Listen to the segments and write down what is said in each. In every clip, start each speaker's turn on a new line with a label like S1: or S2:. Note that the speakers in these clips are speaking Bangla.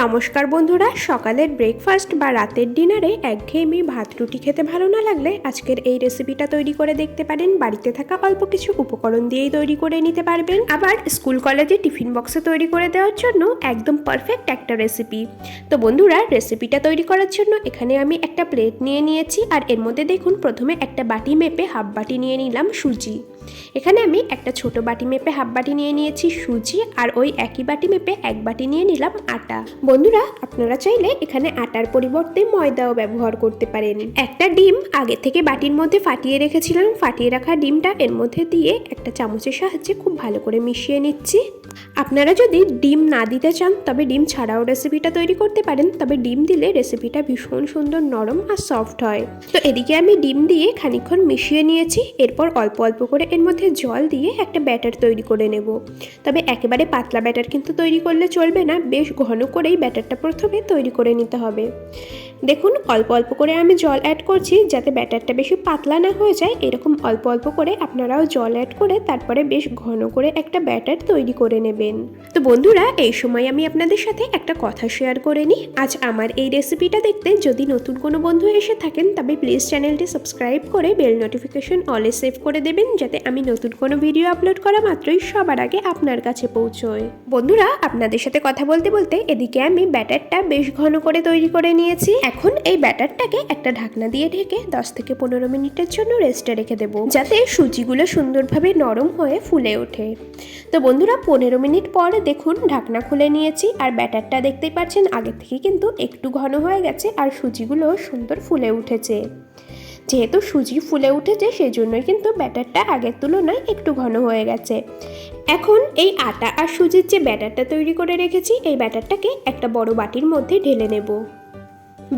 S1: নমস্কার বন্ধুরা, সকালের ব্রেকফাস্ট বা রাতের ডিনারে একঘেয়েমি ভাত, রুটি খেতে ভালো না লাগলে আজকের এই রেসিপিটা তৈরি করে দেখতে পারেন। বাড়িতে থাকা অল্প কিছু উপকরণ দিয়েই তৈরি করে নিতে পারবেন। আবার স্কুল কলেজে টিফিন বক্সে তৈরি করে দেওয়ার জন্য একদম পারফেক্ট একটা রেসিপি তো বন্ধুরা রেসিপিটা তৈরি করার জন্য এখানে আমি একটা প্লেট নিয়ে নিয়েছি। আর এর মধ্যে দেখুন, প্রথমে একটা বাটি মেপে হাফ বাটি নিয়ে নিলাম সুজি। এখানে আমি একটা ছোট বাটি মেপে হাফ বাটি নিয়ে নিয়েছি সুজি আর ওই একই বাটি মেপে এক বাটি নিয়ে নিলাম আটা। বন্ধুরা, আপনারা চাইলে এখানে আটার পরিবর্তে ময়দাও ব্যবহার করতে পারেন। একটা ডিম আগে থেকে বাটির মধ্যে ফাটিয়ে রেখেছিলাম। ফাটিয়ে রাখা ডিমটা এর মধ্যে দিয়ে একটা চামচের সাহায্যে খুব ভালো করে মিশিয়ে নিচ্ছি। আপনারা যদি ডিম না দিতে চান, তবে ডিম ছাড়াও রেসিপিটা তৈরি করতে পারেন। তবে ডিম দিলে রেসিপিটা ভীষণ সুন্দর, নরম আর সফট হয়। তো এদিকে আমি ডিম দিয়ে খানিকক্ষণ মিশিয়ে নিয়েছি। এরপর অল্প অল্প করে এর মধ্যে জল দিয়ে একটা ব্যাটার তৈরি করে নেব। তবে একেবারে পাতলা ব্যাটার কিন্তু তৈরি করলে চলবে না। বেশ ঘন করেই ব্যাটারটা প্রথমে তৈরি করে নিতে হবে। দেখুন, অল্প অল্প করে আমি জল অ্যাড করছি যাতে ব্যাটারটা বেশি পাতলা না হয়ে যায়। এরকম অল্প অল্প করে আপনারাও জল অ্যাড করে তারপরে বেশ ঘন করে একটা ব্যাটার তৈরি করে নেবেন। তো বন্ধুরা, এই সময় আমি আপনাদের সাথে একটা কথা শেয়ার করে নিই। আজ আমার এই রেসিপিটা দেখতে যদি নতুন কোনো বন্ধু এসে থাকেন, তবে প্লিজ চ্যানেলটি সাবস্ক্রাইব করে বেল নোটিফিকেশন অলে সেভ করে দেবেন, যাতে আমি নতুন কোনো ভিডিও আপলোড করা মাত্রই সবার আগে আপনার কাছে পৌঁছয়। বন্ধুরা, আপনাদের সাথে কথা বলতে বলতে এদিকে আমি ব্যাটারটা বেশ ঘন করে তৈরি করে নিয়েছি। এখন এই ব্যাটারটাকে একটা ঢাকনা দিয়ে ঢেকে দশ থেকে পনেরো মিনিটের জন্য রেস্টে রেখে দেবো, যাতে সুজিগুলো সুন্দরভাবে নরম হয়ে ফুলে ওঠে। তো বন্ধুরা, পনেরো মিনিট পরে দেখুন ঢাকনা খুলে নিয়েছি আর ব্যাটারটা দেখতেই পাচ্ছেন, আগের থেকে কিন্তু একটু ঘন হয়ে গেছে আর সুজিগুলো সুন্দর ফুলে উঠেছে। যেহেতু সুজি ফুলে উঠেছে সেই জন্যই কিন্তু ব্যাটারটা আগের তুলনায় একটু ঘন হয়ে গেছে। এখন এই আটা আর সুজির যে ব্যাটারটা তৈরি করে রেখেছি, এই ব্যাটারটাকে একটা বড় বাটির মধ্যে ঢেলে নেব।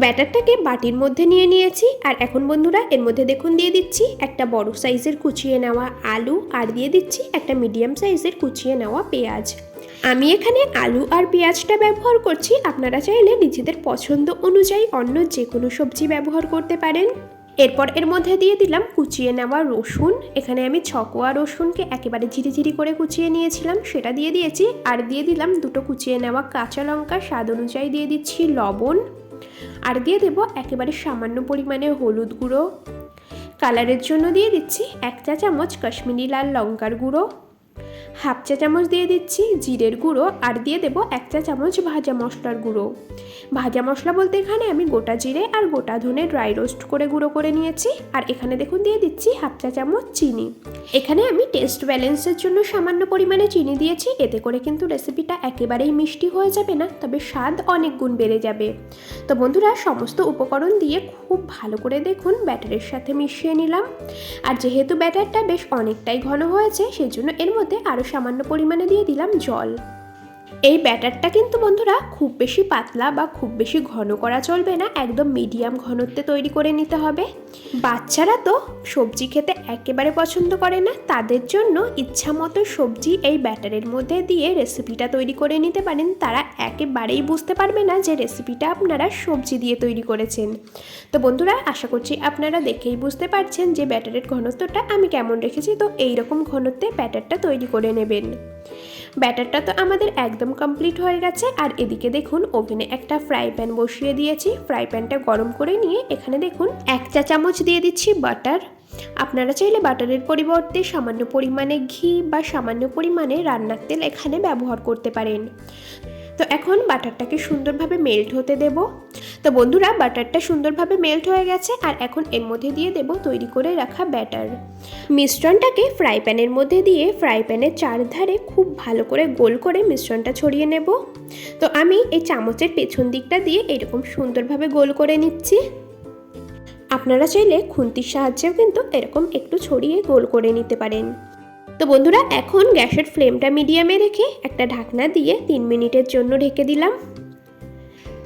S1: ব্যাটারটাকে বাটির মধ্যে নিয়ে নিয়েছি আর এখন বন্ধুরা এর মধ্যে দেখুন দিয়ে দিচ্ছি একটা বড় সাইজের কুচিয়ে নেওয়া আলু আর দিয়ে দিচ্ছি একটা মিডিয়াম সাইজের কুচিয়ে নেওয়া পেঁয়াজ। আমি এখানে আলু আর পেঁয়াজটা ব্যবহার করছি। আপনারা চাইলে নিজেদের পছন্দ অনুযায়ী অন্য যে কোনো সবজি ব্যবহার করতে পারেন। এরপর এর মধ্যে দিয়ে দিলাম কুচিয়ে নেওয়া রসুন। এখানে আমি ছকোয়া রসুনকে একেবারে ঝিরিঝিরি করে কুচিয়ে নিয়েছিলাম, সেটা দিয়ে দিয়েছি। আর দিয়ে দিলাম দুটো কুচিয়ে নেওয়া কাঁচা লঙ্কা স্বাদ অনুযায়ী দিয়ে দিচ্ছি লবণ। আর দিয়ে দেব একেবারে সামান্য পরিমাণে হলুদ গুঁড়ো। কালারের জন্য দিয়ে দিচ্ছি এক চা চামচ কাশ্মীরি লাল লঙ্কার গুঁড়ো। হাফ চা চামচ দিয়ে দিচ্ছি জিরের গুঁড়ো আর দিয়ে দেবো এক চা চামচ ভাজা মশলার গুঁড়ো। ভাজা মশলা বলতে এখানে আমি গোটা জিরে আর গোটা ধনে ড্রাই রোস্ট করে গুঁড়ো করে নিয়েছি। আর এখানে দেখুন দিয়ে দিচ্ছি হাফ চা চামচ চিনি। এখানে আমি টেস্ট ব্যালেন্সের জন্য সামান্য পরিমাণে চিনি দিয়েছি। এতে করে কিন্তু রেসিপিটা একেবারেই মিষ্টি হয়ে যাবে না, তবে স্বাদ অনেক গুণ বেড়ে যাবে। তো বন্ধুরা, সমস্ত উপকরণ দিয়ে খুব ভালো করে দেখুন ব্যাটারের সাথে মিশিয়ে নিলাম। আর যেহেতু ব্যাটারটা বেশ অনেকটাই ঘন হয়েছে সেই জন্য এর মধ্যে আরও সামান্য পরিমাণে দিয়ে দিলাম জল। এই ব্যাটারটা কিন্তু বন্ধুরা খুব বেশি পাতলা বা খুব বেশি ঘন করা চলবে না, একদম মিডিয়াম ঘনত্বে তৈরি করে নিতে হবে। বাচ্চারা তো সবজি খেতে একেবারে পছন্দ করে না, তাদের জন্য ইচ্ছা মতো সবজি এই ব্যাটারের মধ্যে দিয়ে রেসিপিটা তৈরি করে নিতে পারেন। তারা একেবারেই বুঝতে পারবে না যে রেসিপিটা আপনারা সবজি দিয়ে তৈরি করেছেন। তো বন্ধুরা, আশা করছি আপনারা দেখেই বুঝতে পারছেন যে ব্যাটারের ঘনত্বটা আমি কেমন রেখেছি। তো এই রকম ঘনত্বে ব্যাটারটা তৈরি করে নেবেন। ব্যাটারটা তো আমাদের একদম কমপ্লিট হয়ে গেছে। আর এদিকে দেখুন, ওভেনে একটা ফ্রাই প্যান বসিয়ে দিয়েছি। ফ্রাই প্যানটা গরম করে নিয়ে এখানে দেখুন, এক চা চামচ দিয়ে দিচ্ছি বাটার আপনারা চাইলে বাটারের পরিবর্তে সামান্য পরিমাণে ঘি বা সামান্য পরিমাণে রান্নার তেল এখানে ব্যবহার করতে পারেন। তো এখন বাটারটাকে সুন্দরভাবে মেল্ট হতে দেব। তো বন্ধুরা, বাটারটা সুন্দরভাবে মেল্ট হয়ে গেছে আর এখন এর মধ্যে দিয়ে দেব তৈরি করে রাখা ব্যাটার মিশ্রণটাকে ফ্রাই প্যানের মধ্যে দিয়ে ফ্রাই প্যানের চারধারে খুব ভালো করে গোল করে মিশ্রণটা ছড়িয়ে নেব। তো আমি এই চামচের পেছন দিকটা দিয়ে এরকম সুন্দরভাবে গোল করে নিচ্ছি। আপনারা চাইলে খুন্তির সাহায্যেও কিন্তু এরকম একটু ছড়িয়ে গোল করে নিতে পারেন। তো বন্ধুরা, এখন গ্যাসের ফ্লেমটা মিডিয়ামে রেখে একটা ঢাকনা দিয়ে তিন মিনিটের জন্য ঢেকে দিলাম।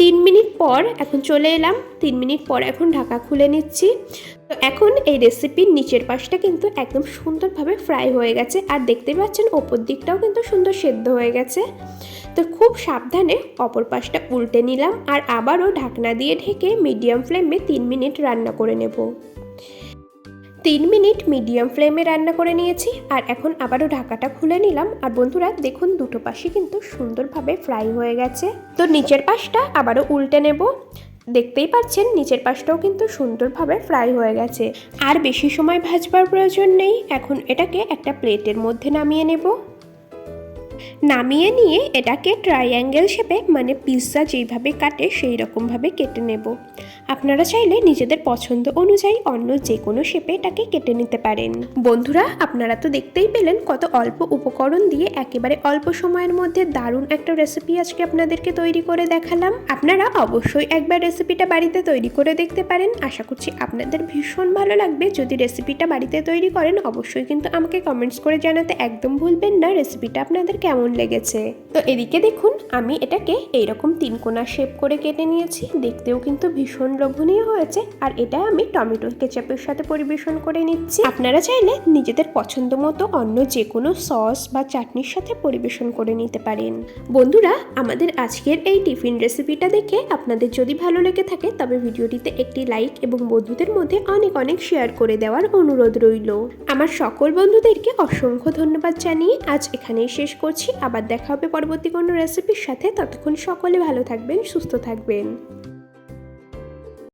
S1: তিন মিনিট পর এখন চলে এলাম। তিন মিনিট পর এখন ঢাকা খুলে নিচ্ছি। তো এখন এই রেসিপির নিচের পাশটা কিন্তু একদম সুন্দরভাবে ফ্রাই হয়ে গেছে। আর দেখতে পাচ্ছেন, ওপর দিকটাও কিন্তু সুন্দর সেদ্ধ হয়ে গেছে। তো খুব সাবধানে অপর পাশটা উল্টে নিলাম। আর আবারও ঢাকনা দিয়ে ঢেকে মিডিয়াম ফ্লেমে তিন মিনিট রান্না করে নেব। তিন মিনিট মিডিয়াম ফ্লেমে রান্না করে নিয়েছি আর এখন আবারও ঢাকাটা খুলে নিলাম আর বন্ধুরা দেখুন দুটো পাশে কিন্তু সুন্দরভাবে ফ্রাই হয়ে গেছে। তো নিচের পাশটা আবারও উল্টে নেব। দেখতেই পাচ্ছেন নিচের পাশটাও কিন্তু সুন্দরভাবে ফ্রাই হয়ে গেছে। আর বেশি সময় ভাজবার প্রয়োজন নেই। এখন এটাকে একটা প্লেটের মধ্যে নামিয়ে নেব। নামিয়ে নিয়ে এটাকে ট্রাইঅ্যাঙ্গেল শেপে মানে পিৎজা যেইভাবে কাটে সেই রকমভাবে কেটে নেব। আপনারা চাইলে নিজেদের পছন্দ অনুযায়ী অন্য যে কোনো শেপে এটাকে কেটে নিতে পারেন। বন্ধুরা, আপনারা তো দেখতেই পেলেন কত অল্প উপকরণ দিয়ে একেবারে অল্প সময়ের মধ্যে দারুণ একটা রেসিপি আজকে আপনাদেরকে তৈরি করে দেখালাম। আপনারা অবশ্যই একবার রেসিপিটা বাড়িতে তৈরি করে দেখতে পারেন। আশা করছি আপনাদের ভীষণ ভালো লাগবে। যদি রেসিপিটা বাড়িতে তৈরি করেন, অবশ্যই কিন্তু আমাকে কমেন্টস করে জানাতে একদম ভুলবেন না রেসিপিটা আপনাদের কেমন লেগেছে। তো এদিকে দেখুন, আমি এটাকে এইরকম তিন কোনা শেপ করে কেটে নিয়েছি। দেখতেও কিন্তু ভীষণ লোভনীয় হয়েছে আর এটা আমি টমেটো কেচাপের সাথে পরিবেশন করে নিচ্ছি। আপনারা চাইলে নিজেদের পছন্দ মতো অন্য যে কোনো সস বা চাটনির সাথে পরিবেশন করে নিতে পারেন। বন্ধুরা, আমাদের আজকের এই টিফিন রেসিপিটা দেখে আপনাদের যদি ভালো লেগে থাকে, তবে ভিডিওটিতে একটি লাইক এবং বন্ধুদের মধ্যে অনেক অনেক শেয়ার করে দেওয়ার অনুরোধ রইল। আমার সকল বন্ধুদেরকে অসংখ্য ধন্যবাদ জানিয়ে আজ এখানেই শেষ করছি। আবার দেখা হবে পরবর্তী কোনো রেসিপির সাথে। ততক্ষণ সকলে ভালো থাকবেন, সুস্থ থাকবেন।